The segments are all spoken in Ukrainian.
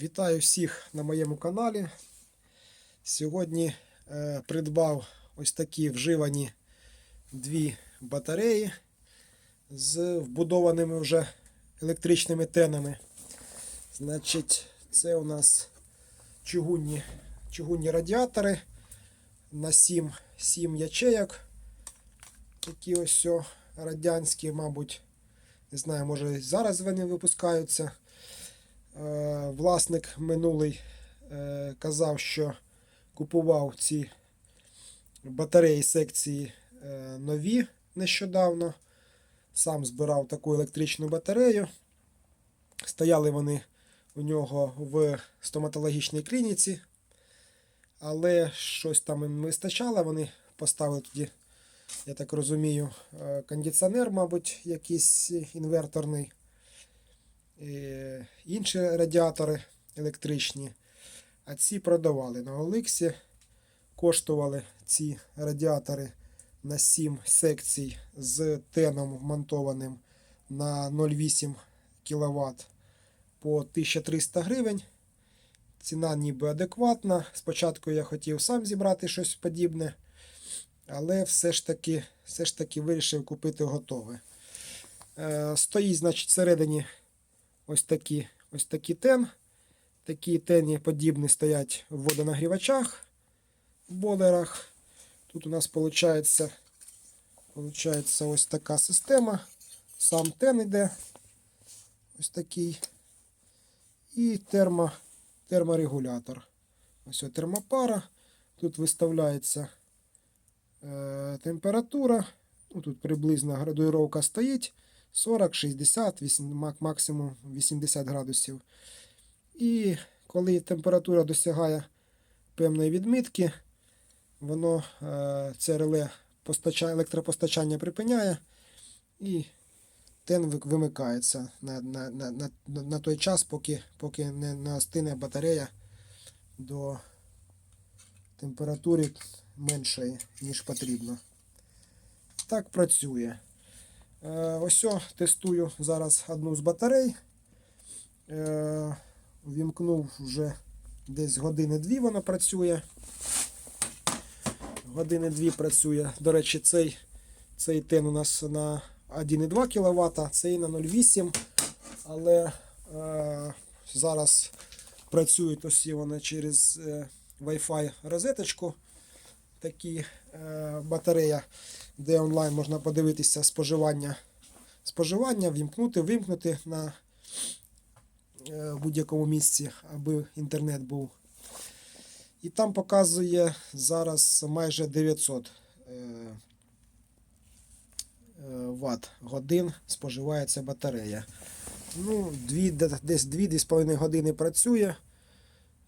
Вітаю всіх на моєму каналі. Сьогодні е, придбав ось такі вживані дві батареї з вбудованими вже електричними тенами. Значить, це у нас чугунні, чугунні радіатори на 7, 7 ячейок. Такі ось радянські, мабуть. Не знаю, може зараз вони випускаються. Е, Власник минулий е, казав, що купував ці батареї секції е, нові нещодавно. Сам збирав таку електричну батарею. Стояли вони у нього в стоматологічній клініці, але щось там їм не вистачало. Вони поставили тоді, я так розумію, кондиціонер, мабуть, якийсь інверторний інші радіатори електричні. А ці продавали на Оликсі. Коштували ці радіатори на 7 секцій з теном вмонтованим на 0,8 кВт по 1300 гривень. Ціна ніби адекватна. Спочатку я хотів сам зібрати щось подібне, але все ж таки, все ж таки вирішив купити готове. Е, стоїть, значить, всередині ось такі, ось такі тен. Такі тені подібні стоять в водонагрівачах, в бойлерах. Тут у нас виходить, ось така система. Сам тен іде. Ось такий. І термо, терморегулятор. Ось ось термопара. Тут виставляється е, температура. Ну, тут приблизно градуїровка стоїть. 40, 60, 8, максимум 80 градусів. І коли температура досягає певної відмітки, воно е, це реле постачає, електропостачання припиняє і тен вимикається на, на, на, на, на той час, поки, поки не настине батарея до температури меншої, ніж потрібно. Так працює. Е, Ось тестую зараз одну з батарей. Е, Вімкнув вже десь години-дві вона працює. Години-дві працює. До речі, цей, цей тен у нас на 1,2 кВт, цей на 0,8. Але е, зараз працюють ось вони через е, Wi-Fi розеточку. Такі батарея, де онлайн можна подивитися споживання, споживання, вімкнути, вимкнути на е, будь-якому місці, аби інтернет був. І там показує зараз майже 900 е, е, Вт годин споживається батарея. Ну, дві, десь 2-2,5 години працює.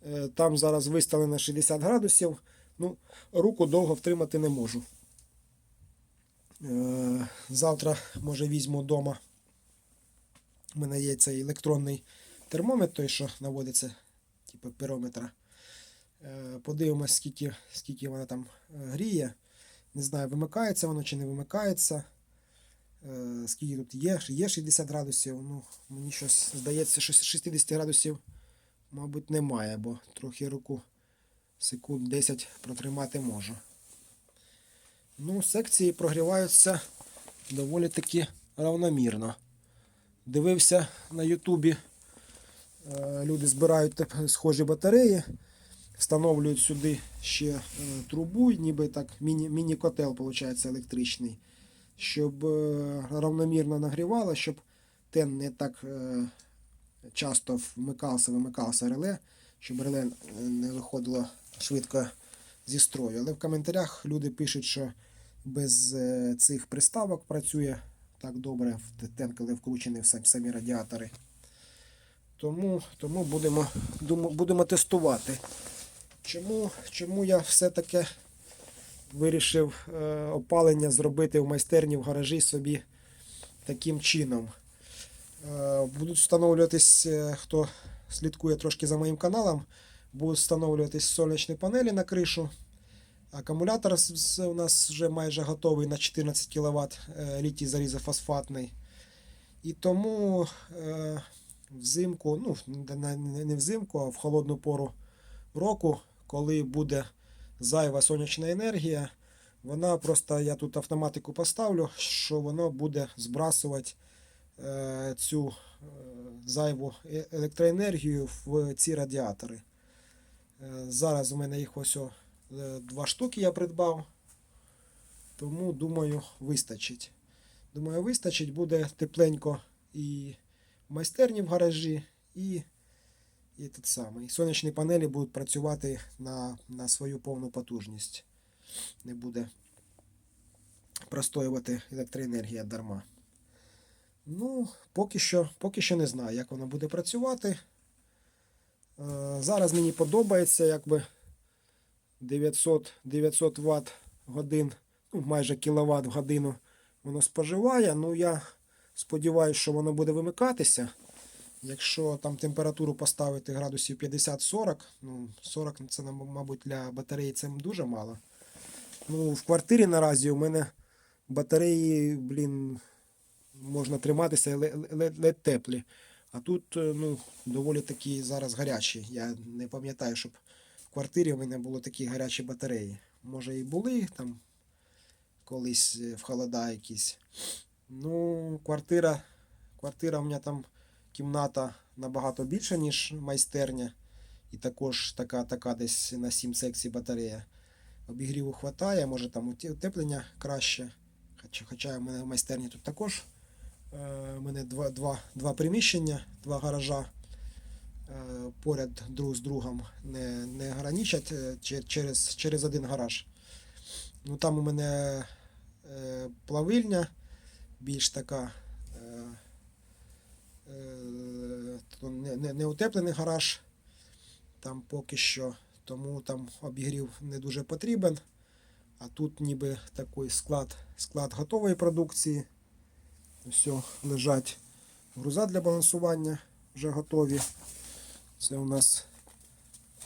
Е, Там зараз виставлено 60 градусів. Ну, руку довго втримати не можу. Е, Завтра, може, візьму вдома. У мене є цей електронний термометр, той, що наводиться, типу пірометра. Е, Подивимось, скільки, скільки вона там е, гріє. Не знаю, вимикається воно чи не вимикається. Скільки тут є, є 60 градусів. Ну, мені щось здається, що 60 градусів, мабуть, немає, бо трохи руку секунд 10 протримати можу. Ну, секції прогріваються доволі таки равномірно. Дивився на Ютубі. е, Люди збирають схожі батареї, встановлюють сюди ще е, трубу, ніби так міні- міні-котел, виходить, електричний, щоб е, равномірно нагрівало, щоб тен не так часто вмикався, вимикався реле, щоб реле е, не виходило швидко зі строю. Але в коментарях люди пишуть, що без е, цих приставок працює так добре в тен, коли вкручені в самі радіатори. Тому, тому будемо, будемо тестувати. Чому, чому я все-таки вирішив е, опалення зробити в майстерні в гаражі собі таким чином? Будуть встановлюватись, хто слідкує трошки за моїм каналом, будуть встановлюватись сонячні панелі на кришу. Акумулятор у нас вже майже готовий на 14 кВт літій залізофосфатний. І тому е, взимку, ну, не- взимку, а в холодну пору року, коли буде зайва сонячна енергія, вона просто, я тут автоматику поставлю, що воно буде збрасувати е, цю е, зайву е- електроенергію в ці радіатори. Е, зараз у мене їх ось е, два штуки я придбав, тому думаю, вистачить. Думаю, вистачить, буде тепленько і в майстерні в гаражі, і, і тут саме. І сонячні панелі будуть працювати на, на свою повну потужність. Не буде простоювати електроенергія дарма. Ну, поки що, поки що не знаю, як воно буде працювати. Е, Зараз мені подобається, якби 900, 900 Вт годин, ну, майже кіловат в годину воно споживає. Ну, я сподіваюся, що воно буде вимикатися. Якщо там температуру поставити градусів 50-40, ну 40 це, мабуть, для батареї це дуже мало. Ну, в квартирі наразі у мене батареї, блін, можна триматися ле- ле- ледь теплі. А тут е, ну, доволі такі зараз гарячі. Я не пам'ятаю, щоб в квартирі у мене було такі гарячі батареї. Може і були там колись е, в холода якісь. Ну, квартира, квартира у мене там кімната набагато більша, ніж майстерня. І також така, така десь на 7 секцій батарея. Обігріву хватає, може там утеплення краще. Хоча, хоча в мене в майстерні тут також у мене два, два, два приміщення, два гаража е, поряд друг з другом не, не граничать е, через, через один гараж. Ну там у мене е, плавильня більш така. Е, е, не, не, не утеплений гараж. Там поки що, тому там обігрів не дуже потрібен. А тут ніби такий склад, склад готової продукції. Все, лежать груза для балансування вже готові. Це у нас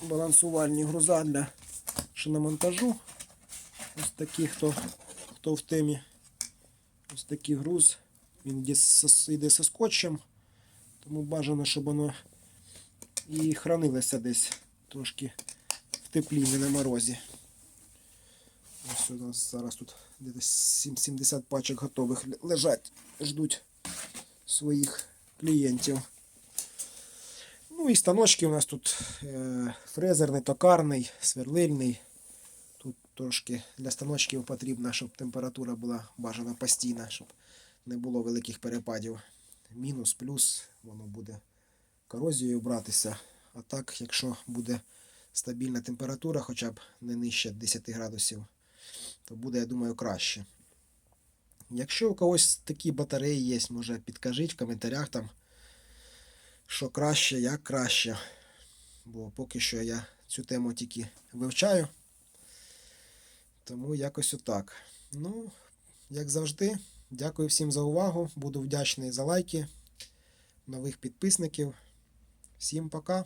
балансувальні груза для шиномонтажу. Ось такі, хто, хто в темі. Ось такий груз. Він йде зі скотчем. Тому бажано, щоб воно і хранилося десь трошки в теплі, не на морозі. Ось у нас зараз тут десь 70 пачок готових лежать, ждуть своїх клієнтів. Ну і станочки у нас тут е, фрезерний, токарний, сверлильний. Тут трошки для станочків потрібно, щоб температура була бажана постійна, щоб не було великих перепадів. Мінус, плюс, воно буде корозією братися. А так, якщо буде стабільна температура, хоча б не нижче 10 градусів, то буде, я думаю, краще. Якщо у когось такі батареї є, може підкажіть в коментарях там, що краще, як краще. Бо поки що я цю тему тільки вивчаю. Тому якось отак. Ну, як завжди, дякую всім за увагу. Буду вдячний за лайки, нових підписників. Всім пока!